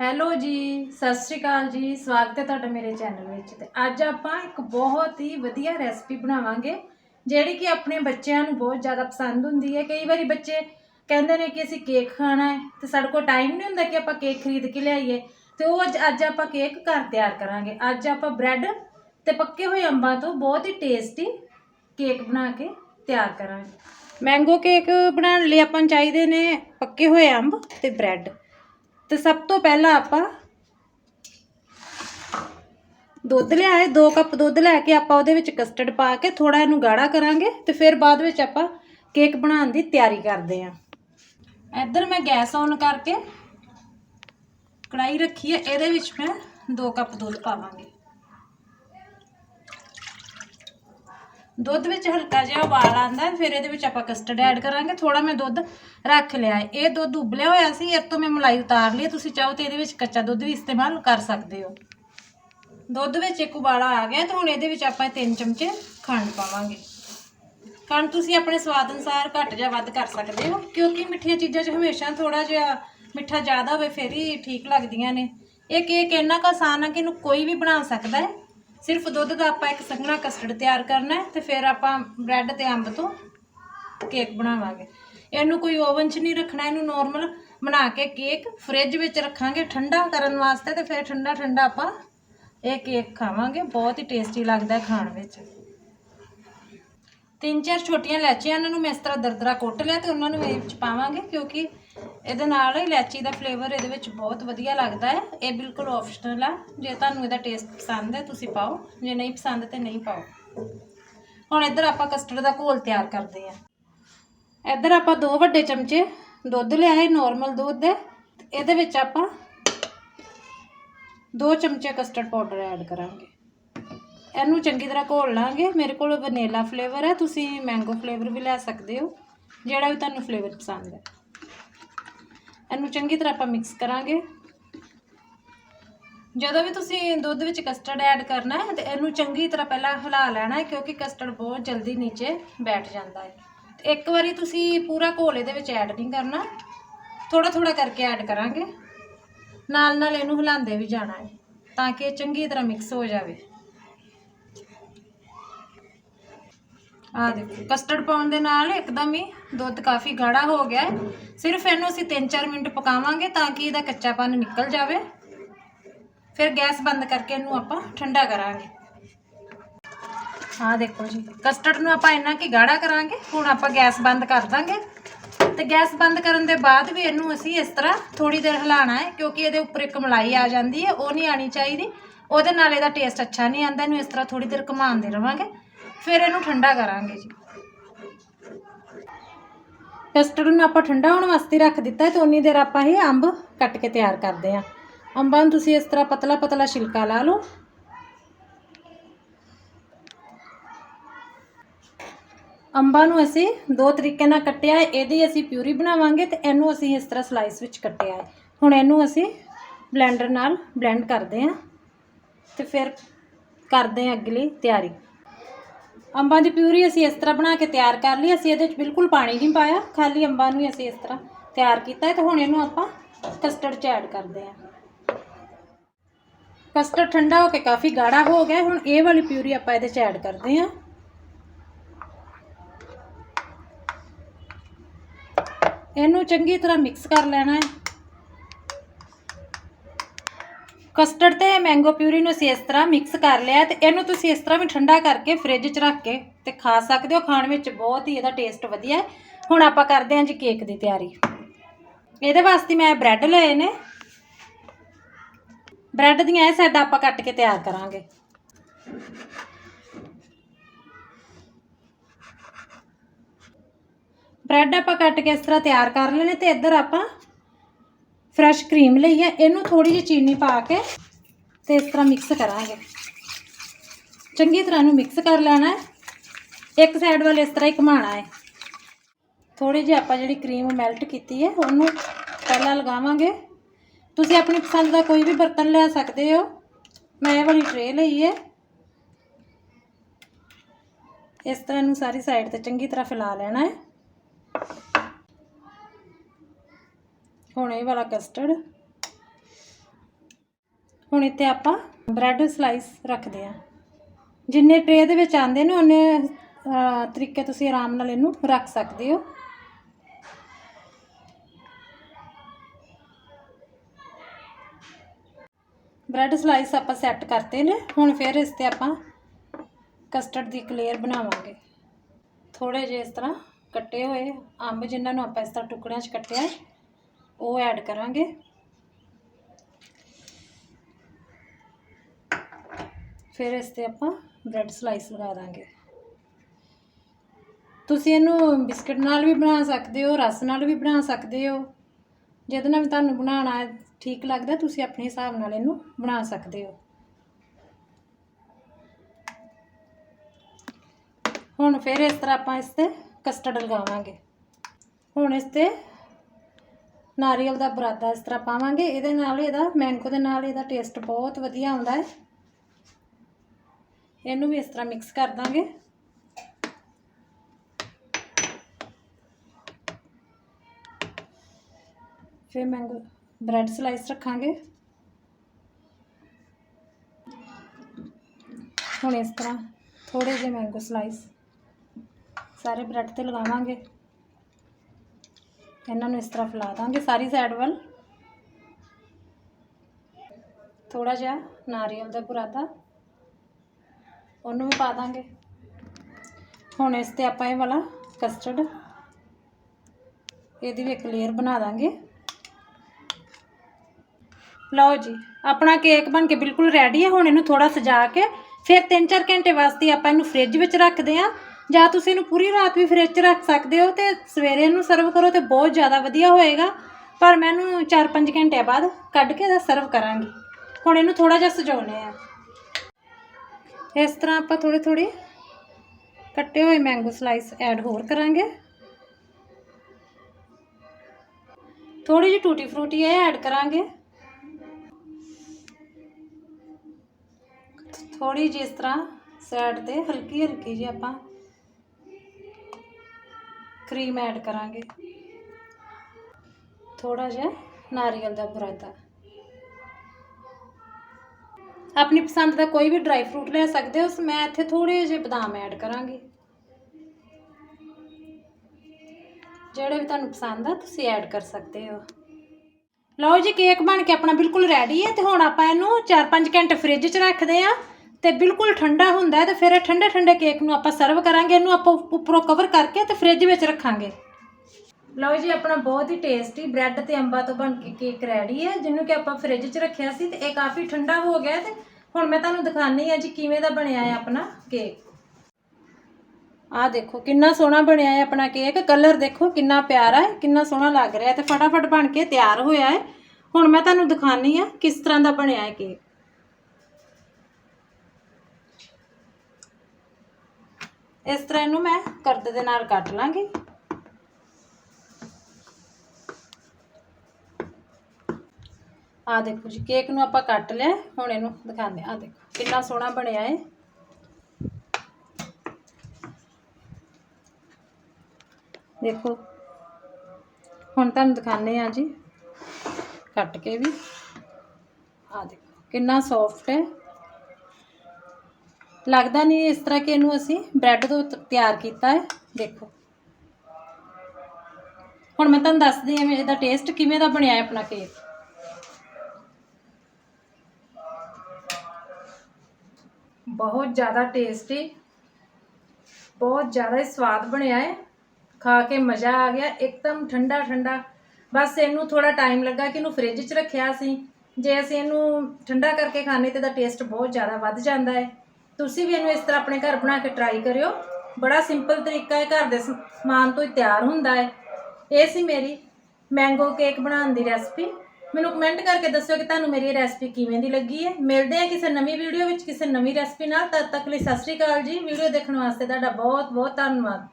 Hello ਜੀ, ਸਤਿ ਸ਼੍ਰੀ ਅਕਾਲ ਜੀ, ਸਵਾਗਤ ਹੈ ਤੁਹਾਡਾ ਮੇਰੇ ਚੈਨਲ ਵਿੱਚ ਤੇ ਅੱਜ ਆਪਾਂ ਇੱਕ ਬਹੁਤ ਹੀ ਵਧੀਆ ਰੈਸਪੀ ਬਣਾਵਾਂਗੇ, ਜਿਹੜੀ ਕਿ ਆਪਣੇ ਬੱਚਿਆਂ ਨੂੰ ਬਹੁਤ ਜ਼ਿਆਦਾ ਪਸੰਦ ਹੁੰਦੀ ਹੈ। ਕਈ ਵਾਰੀ ਬੱਚੇ ਕਹਿੰਦੇ ਨੇ ਕਿ ਅਸੀਂ ਕੇਕ ਖਾਣਾ ਹੈ ਤੇ ਸਾਡੇ ਕੋਲ ਟਾਈਮ ਨਹੀਂ ਹੁੰਦਾ ਕਿ ਆਪਾਂ ਕੇਕ ਖਰੀਦ ਕੇ ਲਿਆਈਏ। ਤੇ ਉਹ ਅੱਜ ਅੱਜ ਆਪਾਂ ਕੇਕ ਘਰ ਤਿਆਰ ਕਰਾਂਗੇ। ਅੱਜ ਆਪਾਂ ਬ੍ਰੈਡ ਤੇ ਪੱਕੇ ਹੋਏ ਅੰਬਾਂ ਤੋਂ ਬਹੁਤ ਹੀ ਟੇਸਟੀ ਕੇਕ ਬਣਾ ਕੇ ਤਿਆਰ ਕਰਾਂਗੇ। ਮੈਂਗੋ ਕੇਕ ਬਣਾਉਣ ਲਈ ਆਪਾਂ ਨੂੰ ਚਾਹੀਦੇ ਨੇ ਪੱਕੇ ਹੋਏ ਅੰਬ ਤੇ ਬ੍ਰੈਡ ਤੇ ਸਭ ਤੋਂ ਪਹਿਲਾਂ ਆਪਾਂ ਦੁੱਧ ਲਿਆਏ 2 ਕੱਪ ਦੁੱਧ ਲੈ ਕੇ ਆਪਾਂ ਉਹਦੇ ਵਿੱਚ ਕਸਟਰਡ ਪਾ ਕੇ ਥੋੜਾ ਇਹਨੂੰ ਗਾੜਾ ਕਰਾਂਗੇ ਤੇ ਫਿਰ ਬਾਅਦ ਵਿੱਚ ਆਪਾਂ ਕੇਕ ਬਣਾਉਣ ਦੀ ਤਿਆਰੀ ਕਰਦੇ ਆਂ ਇੱਧਰ ਮੈਂ ਗੈਸ ਔਨ ਕਰਕੇ ਕੜਾਈ ਰੱਖੀ ਹੈ, ਇਹਦੇ ਵਿੱਚ ਮੈਂ 2 ਕੱਪ ਦੁੱਧ ਪਾਵਾਂਗੀ। ਦੁੱਧ ਵਿੱਚ ਹਲਕਾ ਜਿਹਾ ਉਬਾਲ ਆਂਦਾ ਫਿਰ ਇਹਦੇ ਵਿੱਚ ਆਪਾਂ ਕਸਟਰਡ ਐਡ ਕਰਾਂਗੇ। ਥੋੜਾ ਮੈਂ ਦੁੱਧ ਰੱਖ ਲਿਆ ਹੈ। ਇਹ ਦੁੱਧ ਉਬਲਿਆ ਹੋਇਆ ਸੀ ਇਹ ਤੋਂ ਮੈਂ ਮਲਾਈ ਉਤਾਰ ਲਈ ਤੁਸੀਂ ਚਾਹੋ ਤੇ ਇਹਦੇ ਵਿੱਚ ਕੱਚਾ ਦੁੱਧ ਵੀ ਇਸਤੇਮਾਲ ਕਰ ਸਕਦੇ ਹੋ। ਦੁੱਧ ਵਿੱਚ ਇੱਕ ਉਬਾਲਾ ਆ ਗਿਆ ਤਾਂ ਹੁਣ ਇਹਦੇ ਵਿੱਚ ਆਪਾਂ ਤਿੰਨ ਚਮਚੇ ਖੰਡ ਪਾਵਾਂਗੇ। ਖੰਡ ਤੁਸੀਂ ਆਪਣੇ ਸਵਾਦ ਅਨੁਸਾਰ ਘੱਟ ਜਾਂ ਵੱਧ ਕਰ ਸਕਦੇ ਹੋ, ਕਿਉਂਕਿ ਮਿੱਠੀਆਂ ਚੀਜ਼ਾਂ 'ਚ ਹਮੇਸ਼ਾ ਥੋੜਾ ਜਿਹਾ ਮਿੱਠਾ ਜ਼ਿਆਦਾ ਹੋਵੇ, ਫਿਰ ਹੀ ਠੀਕ ਲੱਗਦੀਆਂ ਨੇ। ਇਹ ਕੇਕ ਇੰਨਾ ਕੁ ਆਸਾਨ ਆ ਕਿ ਇਹਨੂੰ ਕੋਈ ਵੀ ਬਣਾ ਸਕਦਾ ਹੈ। ਸਿਰਫ ਦੁੱਧ ਦਾ ਆਪਾਂ ਇੱਕ ਸੰਘਣਾ ਕਸਟਰਡ ਤਿਆਰ ਕਰਨਾ ਹੈ ਤੇ ਫਿਰ ਆਪਾਂ ਬ੍ਰੈਡ ਤੇ ਅੰਬ ਤੋਂ ਕੇਕ ਬਣਾਵਾਂਗੇ। ਇਹਨੂੰ ਕੋਈ ਓਵਨ 'ਚ ਨਹੀਂ ਰੱਖਣਾ, ਇਹਨੂੰ ਨਾਰਮਲ ਬਣਾ ਕੇ ਕੇਕ ਫ੍ਰਿਜ ਵਿੱਚ ਰੱਖਾਂਗੇ ਠੰਡਾ ਕਰਨ ਵਾਸਤੇ ਤੇ ਫਿਰ ਠੰਡਾ ਠੰਡਾ ਆਪਾਂ ਇਹ ਕੇਕ ਖਾਵਾਂਗੇ। ਬਹੁਤ ਹੀ ਟੇਸਟੀ ਲੱਗਦਾ ਖਾਣ ਵਿੱਚ। ਤਿੰਨ ਚਾਰ ਛੋਟੀਆਂ ਇਲਾਚੀਆਂ ਇਹਨਾਂ ਨੂੰ ਮੈਂ ਇਸ ਤਰ੍ਹਾਂ ਦਰਦਰਾ ਕੁੱਟ ਲਿਆ ਤੇ ਉਹਨਾਂ ਨੂੰ ਇਹ ਵਿੱਚ ਪਾਵਾਂਗੇ ਕਿਉਂਕਿ ਇਹਦੇ ਨਾਲ ਇਲਾਚੀ ਦਾ ਫਲੇਵਰ ਇਹਦੇ ਵਿੱਚ ਬਹੁਤ ਵਧੀਆ ਲੱਗਦਾ ਹੈ। ਇਹ ਬਿਲਕੁਲ ਆਪਸ਼ਨਲ ਆ। ਜੇ ਤੁਹਾਨੂੰ ਇਹਦਾ ਟੇਸਟ ਪਸੰਦ ਹੈ, ਤੁਸੀਂ ਪਾਓ। ਜੇ ਨਹੀਂ ਪਸੰਦ ਤੇ ਨਹੀਂ ਪਾਓ। ਹੁਣ ਇੱਧਰ ਆਪਾਂ ਕਸਟਰਡ ਦਾ ਘੋਲ ਤਿਆਰ ਕਰਦੇ ਹਾਂ। ਇੱਧਰ ਆਪਾਂ ਦੋ ਵੱਡੇ ਚਮਚੇ ਦੁੱਧ ਲਿਆਏ ਨਾਰਮਲ ਦੁੱਧ ਦੇ ਇਹਦੇ ਵਿੱਚ ਆਪਾਂ ਦੋ ਚਮਚੇ ਕਸਟਰਡ ਪਾਊਡਰ ਐਡ ਕਰਾਂਗੇ। ਇਹਨੂੰ ਚੰਗੀ ਤਰ੍ਹਾਂ ਘੋਲ ਲਾਂਗੇ। ਮੇਰੇ ਕੋਲ ਵਨੀਲਾ ਫਲੇਵਰ ਹੈ। ਤੁਸੀਂ ਮੈਂਗੋ ਫਲੇਵਰ ਵੀ ਲੈ ਸਕਦੇ ਹੋ। ਜਿਹੜਾ ਵੀ ਤੁਹਾਨੂੰ ਫਲੇਵਰ ਪਸੰਦ ਹੈ। ਇਹਨੂੰ ਚੰਗੀ ਤਰ੍ਹਾਂ ਆਪਾਂ ਮਿਕਸ ਕਰਾਂਗੇ। ਜਦੋਂ ਵੀ ਤੁਸੀਂ ਦੁੱਧ ਵਿੱਚ ਕਸਟਰਡ ਐਡ ਕਰਨਾ ਹੈ ਤੇ ਇਹਨੂੰ ਚੰਗੀ ਤਰ੍ਹਾਂ ਪਹਿਲਾਂ ਹਿਲਾ ਲੈਣਾ ਹੈ ਕਿਉਂਕਿ ਕਸਟਰਡ ਬਹੁਤ ਜਲਦੀ ਨੀਚੇ ਬੈਠ ਜਾਂਦਾ ਹੈ। ਤੇ ਇੱਕ ਵਾਰੀ ਤੁਸੀਂ ਪੂਰਾ ਘੋਲ ਇਹਦੇ ਵਿੱਚ ਐਡ ਨਹੀਂ ਕਰਨਾ। ਥੋੜਾ ਥੋੜਾ ਕਰਕੇ ਐਡ ਕਰਾਂਗੇ। ਨਾਲ ਨਾਲ ਇਹਨੂੰ ਹਿਲਾਉਂਦੇ ਵੀ ਜਾਣਾ ਹੈ ਤਾਂ ਕਿ ਇਹ ਚੰਗੀ ਤਰ੍ਹਾਂ ਮਿਕਸ ਹੋ ਜਾਵੇ। ਆ ਦੇਖੋ ਕਸਟਰਡ ਪਾਉਣ ਦੇ ਨਾਲ ਇੱਕਦਮ ਹੀ ਦੁੱਧ ਕਾਫੀ ਗਾੜਾ ਹੋ ਗਿਆ ਹੈ। ਸਿਰਫ ਇਹਨੂੰ ਅਸੀਂ 3-4 ਮਿੰਟ ਪਕਾਵਾਂਗੇ ਤਾਂ ਕਿ ਇਹਦਾ ਕੱਚਾਪਨ ਨਿਕਲ ਜਾਵੇ। ਫਿਰ ਗੈਸ ਬੰਦ ਕਰਕੇ ਇਹਨੂੰ ਆਪਾਂ ਠੰਡਾ ਕਰਾਂਗੇ। ਆ ਦੇਖੋ ਜੀ ਕਸਟਰਡ ਨੂੰ ਆਪਾਂ ਇੰਨਾ ਕਿ ਗਾੜਾ ਕਰਾਂਗੇ, ਹੁਣ ਆਪਾਂ ਗੈਸ ਬੰਦ ਕਰ ਦਾਂਗੇ। ਤੇ ਗੈਸ ਬੰਦ ਕਰਨ ਦੇ ਬਾਅਦ ਵੀ ਇਹਨੂੰ ਅਸੀਂ ਇਸ ਤਰ੍ਹਾਂ ਥੋੜੀ ਦੇਰ ਹਿਲਾਣਾ ਹੈ, ਕਿਉਂਕਿ ਇਹਦੇ ਉੱਪਰ ਇੱਕ ਮਲਾਈ ਆ ਜਾਂਦੀ ਹੈ, ਉਹ ਨਹੀਂ ਆਣੀ ਚਾਹੀਦੀ। ਉਹਦੇ ਨਾਲ ਇਹਦਾ ਟੇਸਟ ਅੱਛਾ ਨਹੀਂ ਆਉਂਦਾ, ਇਹਨੂੰ ਇਸ ਤਰ੍ਹਾਂ ਥੋੜੀ ਦੇਰ ਘੁਮਾਉਂਦੇ ਰਵਾਂਗੇ। ਫਿਰ ਇਹਨੂੰ ਠੰਡਾ ਕਰਾਂਗੇ ਜੀ। ਕਸਟਰਡ ਨੂੰ ਆਪਾਂ ਠੰਡਾ ਹੋਣ ਵਾਸਤੇ ਰੱਖ ਦਿੱਤਾ ਹੈ ਤੇ ਉਨੀ ਦੇਰ ਆਪਾਂ ਇਹ ਅੰਬ ਕੱਟ ਕੇ ਤਿਆਰ ਕਰਦੇ ਹਾਂ। ਅੰਬਾਂ ਨੂੰ ਤੁਸੀਂ ਇਸ ਤਰ੍ਹਾਂ ਪਤਲਾ ਪਤਲਾ ਛਿਲਕਾ ਲਾ ਲਓ। ਅੰਬਾਂ ਨੂੰ ਅਸੀਂ ਦੋ ਤਰੀਕੇ ਨਾਲ ਕੱਟਿਆ ਹੈ। ਇਹਦੀ ਅਸੀਂ ਪਿਊਰੀ ਬਣਾਵਾਂਗੇ ਤੇ ਇਹਨੂੰ ਅਸੀਂ ਇਸ ਤਰ੍ਹਾਂ ਸਲਾਈਸ ਵਿੱਚ ਕੱਟਿਆ ਹੈ। ਹੁਣ ਇਹਨੂੰ ਅਸੀਂ ਬਲੈਂਡਰ ਨਾਲ ਬਲੈਂਡ ਕਰਦੇ ਹਾਂ ਤੇ ਫਿਰ ਕਰਦੇ ਹਾਂ ਅਗਲੀ ਤਿਆਰੀ। ਅੰਬਾਂ ਦੀ ਪਿਊਰੀ ਅਸੀਂ ਇਸ ਤਰ੍ਹਾਂ ਬਣਾ ਕੇ ਤਿਆਰ ਕਰ ਲਈ, ਅਸੀਂ ਇਹਦੇ ਵਿੱਚ ਬਿਲਕੁਲ ਪਾਣੀ ਨਹੀਂ ਪਾਇਆ, ਖਾਲੀ ਅੰਬਾਂ ਨੂੰ ਹੀ ਅਸੀਂ ਇਸ ਤਰ੍ਹਾਂ ਤਿਆਰ ਕੀਤਾ ਹੈ ਤੇ ਹੁਣ ਇਹਨੂੰ ਆਪਾਂ ਕਸਟਰਡ 'ਚ ਐਡ ਕਰਦੇ ਹਾਂ। ਕਸਟਰਡ ਠੰਡਾ ਹੋ ਕੇ ਕਾਫੀ ਗਾੜਾ ਹੋ ਗਿਆ ਹੁਣ ਇਹ ਵਾਲੀ ਪਿਊਰੀ ਆਪਾਂ ਇਹਦੇ 'ਚ ਐਡ ਕਰਦੇ ਹਾਂ। ਇਹਨੂੰ ਚੰਗੀ ਤਰ੍ਹਾਂ ਮਿਕਸ ਕਰ ਲੈਣਾ ਹੈ। ਕਸਟਰਡ ਤੇ ਮੈਂਗੋ ਪਿਊਰੀ ਨੂੰ ਅਸੀਂ ਇਸ ਤਰ੍ਹਾਂ ਮਿਕਸ ਕਰ ਲਿਆ ਤੇ ਇਹਨੂੰ ਤੁਸੀਂ ਇਸ ਤਰ੍ਹਾਂ ਵੀ ਠੰਡਾ ਕਰਕੇ ਫ੍ਰਿਜ 'ਚ ਰੱਖ ਕੇ ਤੇ ਖਾ ਸਕਦੇ ਹੋ। ਖਾਣ ਵਿੱਚ ਬਹੁਤ ਹੀ ਇਹਦਾ ਟੇਸਟ ਵਧੀਆ ਹੈ। ਹੁਣ ਆਪਾਂ ਕਰਦੇ ਹਾਂ ਜੀ ਕੇਕ ਦੀ ਤਿਆਰੀ। ਇਹਦੇ ਵਾਸਤੇ ਮੈਂ ਬ੍ਰੈਡ ਲਏ ਨੇ। ਬ੍ਰੈਡ ਦੀਆਂ ਇਹ ਸਾਈਡਾਂ ਆਪਾਂ ਕੱਟ ਕੇ ਤਿਆਰ ਕਰਾਂਗੇ। ਬ੍ਰੈਡ ਆਪਾਂ ਕੱਟ ਕੇ ਇਸ ਤਰ੍ਹਾਂ ਤਿਆਰ ਕਰ ਲੈਣੇ ਤੇ ਇੱਧਰ ਆਪਾਂ ਫਰੈਸ਼ ਕਰੀਮ ਲਈ ਹੈ। ਇਹਨੂੰ ਥੋੜੀ ਜਿਹੀ ਚੀਨੀ ਪਾ ਕੇ ਤੇ ਇਸ ਤਰ੍ਹਾਂ ਮਿਕਸ ਕਰਾਂਗੇ। ਚੰਗੀ ਤਰ੍ਹਾਂ ਨੂੰ ਮਿਕਸ ਕਰ ਲੈਣਾ ਹੈ। ਇੱਕ ਸਾਈਡ ਵੱਲ ਇਸ ਤਰ੍ਹਾਂ ਹੀ ਘੁਮਾਉਣਾ ਹੈ। ਥੋੜੀ ਜਿਹੀ ਆਪਾਂ ਜਿਹੜੀ ਕਰੀਮ ਮੈਲਟ ਕੀਤੀ ਹੈ, ਉਹਨੂੰ ਪਹਿਲਾਂ ਲਗਾਵਾਂਗੇ। ਤੁਸੀਂ ਆਪਣੀ ਪਸੰਦ ਦਾ ਕੋਈ ਵੀ ਬਰਤਨ ਲੈ ਸਕਦੇ ਹੋ। ਮੈਂ ਇਹ ਵਾਲੀ ਟਰੇ ਲਈ ਹੈ। ਇਸ ਤਰ੍ਹਾਂ ਨੂੰ ਸਾਰੀ ਸਾਈਡ ਤੇ ਚੰਗੀ ਤਰ੍ਹਾਂ ਫੈਲਾ ਲੈਣਾ ਹੈ। ਹੁਣ ਇਹ ਵਾਲਾ ਕਸਟਰਡ ਹੁਣ ਇੱਥੇ ਆਪਾਂ ਬ੍ਰੈਡ ਸਲਾਈਸ ਰੱਖਦੇ ਆ ਜਿੰਨੇ ਟਰੇ ਦੇ ਵਿੱਚ ਆਉਂਦੇ ਨੇ, ਉਹਨੇ ਤਰੀਕੇ ਤੁਸੀਂ ਆਰਾਮ ਨਾਲ ਇਹਨੂੰ ਰੱਖ ਸਕਦੇ ਹੋ। ਬ੍ਰੈਡ ਸਲਾਈਸ ਆਪਾਂ ਸੈੱਟ ਕਰਤੇ ਨੇ। ਹੁਣ ਫਿਰ ਇਸ ਤੇ ਆਪਾਂ ਕਸਟਰਡ ਦੀ ਇੱਕ ਲੇਅਰ ਬਣਾਵਾਂਗੇ। ਥੋੜੇ ਜਿਹੇ ਇਸ ਤਰ੍ਹਾਂ ਕੱਟੇ ਹੋਏ ਅੰਬ ਜਿਨ੍ਹਾਂ ਨੂੰ ਆਪਾਂ ਇਸ ਤਰ੍ਹਾਂ ਟੁਕੜਿਆਂ 'ਚ ਕੱਟਿਆ ਉਹ ਐਡ ਕਰਾਂਗੇ। ਫਿਰ ਇਸ ਤੇ ਆਪਾਂ ਬ੍ਰੈਡ ਸਲਾਈਸ ਲਗਾ ਦਾਂਗੇ। ਤੁਸੀਂ ਇਹਨੂੰ ਬਿਸਕਟ ਨਾਲ ਵੀ ਬਣਾ ਸਕਦੇ ਹੋ, ਰਸ ਨਾਲ ਵੀ ਬਣਾ ਸਕਦੇ ਹੋ। ਜਿਹਦੇ ਨਾਲ ਵੀ ਤੁਹਾਨੂੰ ਬਣਾਉਣਾ ਠੀਕ ਲੱਗਦਾ, ਤੁਸੀਂ ਆਪਣੇ ਹਿਸਾਬ ਨਾਲ ਇਹਨੂੰ ਬਣਾ ਸਕਦੇ ਹੋ। ਹੁਣ ਫਿਰ ਇਸ ਤਰ੍ਹਾਂ ਆਪਾਂ ਇਸ ਤੇ ਕਸਟਰਡ ਲਗਾਵਾਂਗੇ। ਹੁਣ ਇਸ ਤੇ ਨਾਰੀਅਲ ਦਾ ਬਰਾਦਾ ਇਸ ਤਰ੍ਹਾਂ ਪਾਵਾਂਗੇ। ਇਹਦੇ ਨਾਲ ਇਹਦਾ ਮੈਂਗੋ ਦੇ ਨਾਲ ਇਹਦਾ ਟੇਸਟ ਬਹੁਤ ਵਧੀਆ ਆਉਂਦਾ ਹੈ। ਇਹਨੂੰ ਵੀ ਇਸ ਤਰ੍ਹਾਂ ਮਿਕਸ ਕਰ ਦਾਂਗੇ। ਫਿਰ ਮੈਂਗੋ ਬ੍ਰੈਡ ਸਲਾਈਸ ਰੱਖਾਂਗੇ। ਹੁਣ ਇਸ ਤਰ੍ਹਾਂ ਥੋੜੇ ਜਿਹੇ ਮੈਂਗੋ ਸਲਾਈਸ ਸਾਰੇ ਬ੍ਰੈਡ ਤੇ ਲਗਾਵਾਂਗੇ। ਇਹਨਾਂ ਨੂੰ ਇਸ ਤਰ੍ਹਾਂ ਫੈਲਾ ਦਾਂਗੇ, ਸਾਰੀ ਸਾਈਡ ਵੱਲ। ਥੋੜਾ ਜਿਹਾ ਨਾਰੀਅਲ ਦਾ ਬੁਰਾਦਾ, ਉਹਨੂੰ ਵੀ ਪਾ ਦਾਂਗੇ। ਹੁਣ ਇਸ ਤੇ ਆਪਾਂ ਇਹ ਵਾਲਾ ਕਸਟਰਡ ਇਹਦੀ ਵੀ ਇੱਕ ਲੇਅਰ ਬਣਾ ਦਾਂਗੇ। ਲਓ ਜੀ, ਆਪਣਾ ਕੇਕ ਬਣ ਕੇ ਬਿਲਕੁਲ ਰੈਡੀ ਹੈ। ਹੁਣ ਇਹਨੂੰ ਥੋੜਾ ਸਜਾ ਕੇ ਫਿਰ 3-4 ਘੰਟੇ ਵਾਸਤੇ ਆਪਾਂ ਇਹਨੂੰ ਫ੍ਰਿਜ ਵਿੱਚ ਰੱਖਦੇ ਹਾਂ। ਜਾਂ ਤੁਸੀਂ ਇਹਨੂੰ ਪੂਰੀ ਰਾਤ ਵੀ ਫ੍ਰਿਜ 'ਚ ਰੱਖ ਸਕਦੇ ਹੋ ਤੇ ਸਵੇਰੇ ਇਹਨੂੰ ਸਰਵ ਕਰੋ ਤੇ ਬਹੁਤ ਜ਼ਿਆਦਾ ਵਧੀਆ ਹੋਏਗਾ। ਪਰ ਮੈਂ ਇਹਨੂੰ 4-5 ਘੰਟਿਆਂ ਬਾਅਦ ਕੱਢ ਕੇ ਇਹਦਾ ਸਰਵ ਕਰਾਂਗੀ। ਹੁਣ ਇਹਨੂੰ ਥੋੜਾ ਜਿਹਾ ਸਜਾਉਨੇ ਆ। ਇਸ ਤਰ੍ਹਾਂ ਆਪਾਂ ਥੋੜੇ ਥੋੜੇ ਕੱਟੇ ਹੋਏ ਮੈਂਗੋ ਸਲਾਈਸ ਐਡ ਹੋਰ ਕਰਾਂਗੇ। ਥੋੜੀ ਜਿਹੀ ਟੂਟੀ ਫਰੂਟੀ ਇਹ ਐਡ ਕਰਾਂਗੇ। ਥੋੜੀ ਜਿਹੀ ਇਸ ਤਰ੍ਹਾਂ ਸਾਈਡ ਤੇ ਹਲਕੀ ਹਲਕੀ ਜੀ ਆਪਾਂ ਕਰੀਮ ਐਡ ਕਰਾਂਗੇ। ਥੋੜਾ ਜਿਹਾ ਨਾਰੀਅਲ ਦਾ ਬੁਰਾਦਾ। ਆਪਣੀ ਪਸੰਦ ਦਾ ਕੋਈ ਵੀ ਡਰਾਈ ਫਰੂਟ ਲੈ ਸਕਦੇ ਹੋ ਮੈਂ ਇੱਥੇ ਥੋੜੇ ਜਿਹੇ ਬਦਾਮ ਐਡ ਕਰਾਂਗੀ। ਜਿਹੜੇ ਵੀ ਤੁਹਾਨੂੰ ਪਸੰਦ ਆ, ਤੁਸੀਂ ਐਡ ਕਰ ਸਕਦੇ ਹੋ। ਲਓ ਜੀ, ਕੇਕ ਬਣ ਕੇ ਆਪਣਾ ਬਿਲਕੁਲ ਰੈਡੀ ਹੈ ਤੇ ਹੁਣ ਆਪਾਂ ਇਹਨੂੰ 4-5 ਘੰਟੇ ਫ੍ਰਿਜ 'ਚ ਰੱਖਦੇ ਆ ਤੇ ਬਿਲਕੁਲ ਠੰਡਾ ਹੁੰਦਾ ਹੈ ਤੇ ਫਿਰ ਇਹ ਠੰਡੇ ਠੰਡੇ ਕੇਕ ਨੂੰ ਆਪਾਂ ਸਰਵ ਕਰਾਂਗੇ, ਇਹਨੂੰ ਆਪਾਂ ਉੱਪਰੋਂ ਕਵਰ ਕਰਕੇ ਤੇ ਫ੍ਰਿਜ ਵਿੱਚ ਰੱਖਾਂਗੇ। ਲਓ ਜੀ, ਆਪਣਾ ਬਹੁਤ ਹੀ ਟੇਸਟੀ ਬ੍ਰੈਡ ਤੇ ਅੰਬਾਂ ਤੋਂ ਬਣ ਕੇ ਕੇਕ ਰੈਡੀ ਹੈ, ਜਿਹਨੂੰ ਕਿ ਆਪਾਂ ਫ੍ਰਿਜ 'ਚ ਰੱਖਿਆ ਸੀ ਤੇ ਇਹ ਕਾਫੀ ਠੰਡਾ ਹੋ ਗਿਆ ਹੈ ਤੇ ਹੁਣ ਮੈਂ ਤੁਹਾਨੂੰ ਦਿਖਾਣੀ ਆ ਜੀ ਕਿਵੇਂ ਦਾ ਬਣਿਆ ਹੈ ਆਪਣਾ ਕੇਕ ਆਹ ਦੇਖੋ, ਕਿੰਨਾ ਸੋਹਣਾ ਬਣਿਆ ਹੈ ਆਪਣਾ ਕੇਕ ਕਲਰ ਦੇਖੋ ਕਿੰਨਾ ਪਿਆਰਾ ਹੈ, ਕਿੰਨਾ ਸੋਹਣਾ ਲੱਗ ਰਿਹਾ ਹੈ ਤੇ ਫਟਾਫਟ ਬਣ ਕੇ ਤਿਆਰ ਹੋਇਆ ਹੈ। ਹੁਣ ਮੈਂ ਤੁਹਾਨੂੰ ਦਿਖਾਣੀ ਆ ਕਿਸ ਤਰ੍ਹਾਂ ਦਾ ਬਣਿਆ ਹੈ ਕੇਕ ਇਸ ਤਰ੍ਹਾਂ ਇਹਨੂੰ ਮੈਂ ਕਰਦ ਦੇ ਨਾਲ ਕੱਟ ਲਾਂਗੀ। ਆ ਦੇਖੋ ਜੀ ਕੇਕ ਨੂੰ ਆਪਾਂ ਕੱਟ ਲਿਆ, ਹੁਣ ਇਹਨੂੰ ਦਿਖਾਉਂਦੇ ਆ ਦੇਖੋ, ਕਿੰਨਾ ਸੋਹਣਾ ਬਣਿਆ ਹੈ ਦੇਖੋ, ਹੁਣ ਤੁਹਾਨੂੰ ਦਿਖਾਣੇ ਆ ਜੀ, ਕੱਟ ਕੇ ਵੀ। ਆ ਦੇਖੋ, ਕਿੰਨਾ ਸੌਫਟ ਹੈ। ਲੱਗਦਾ ਨਹੀਂ ਇਸ ਤਰ੍ਹਾਂ ਕਿ ਇਹਨੂੰ ਅਸੀਂ ਬ੍ਰੈਡ ਤੋਂ ਤਿਆਰ ਕੀਤਾ ਹੈ। ਦੇਖੋ। ਹੁਣ ਮੈਂ ਤੁਹਾਨੂੰ ਦੱਸਦੀ ਹਾਂ ਵੀ ਇਹਦਾ ਟੇਸਟ ਕਿਵੇਂ ਦਾ ਬਣਿਆ ਹੈ ਆਪਣਾ ਕੇਕ ਬਹੁਤ ਜ਼ਿਆਦਾ ਟੇਸਟੀ ਬਹੁਤ ਜ਼ਿਆਦਾ ਹੀ ਸਵਾਦ ਬਣਿਆ ਹੈ। ਖਾ ਕੇ ਮਜ਼ਾ ਆ ਗਿਆ, ਇੱਕਦਮ ਠੰਡਾ ਠੰਡਾ। ਬਸ ਇਹਨੂੰ ਥੋੜਾ ਟਾਈਮ ਲੱਗਾ ਕਿ ਇਹਨੂੰ ਫ੍ਰਿਜ 'ਚ ਰੱਖਿਆ ਸੀ। ਜੇ ਅਸੀਂ ਇਹਨੂੰ ਠੰਡਾ ਕਰਕੇ ਖਾਣੇ ਤੇ ਇਹਦਾ ਟੇਸਟ ਬਹੁਤ ਜ਼ਿਆਦਾ ਵੱਧ ਜਾਂਦਾ ਹੈ। ਤੁਸੀਂ ਵੀ ਇਹਨੂੰ ਇਸ ਤਰ੍ਹਾਂ ਆਪਣੇ ਘਰ ਬਣਾ ਕੇ ਟਰਾਈ ਕਰਿਓ। ਬੜਾ ਸਿੰਪਲ ਤਰੀਕਾ ਹੈ, ਘਰ ਦੇ ਸਮਾਨ ਤੋਂ ਹੀ ਤਿਆਰ ਹੁੰਦਾ ਹੈ। ਇਹ ਸੀ ਮੇਰੀ ਮੈਂਗੋ ਕੇਕ ਬਣਾਉਣ ਦੀ ਰੈਸਪੀ ਮੈਨੂੰ ਕਮੈਂਟ ਕਰਕੇ ਦੱਸਿਓ ਕਿ ਤੁਹਾਨੂੰ ਮੇਰੀ ਇਹ ਰੈਸਪੀ ਕਿਵੇਂ ਦੀ ਲੱਗੀ ਹੈ। ਮਿਲਦੇ ਹਾਂ ਕਿਸੇ ਨਵੀਂ ਵੀਡੀਓ ਵਿੱਚ ਕਿਸੇ ਨਵੀਂ ਰੈਸਪੀ ਨਾਲ। ਤਦ ਤੱਕ ਲਈ ਸਤਿ ਸ਼੍ਰੀ ਅਕਾਲ ਜੀ। ਵੀਡੀਓ ਦੇਖਣ ਵਾਸਤੇ ਤੁਹਾਡਾ ਬਹੁਤ ਬਹੁਤ ਧੰਨਵਾਦ।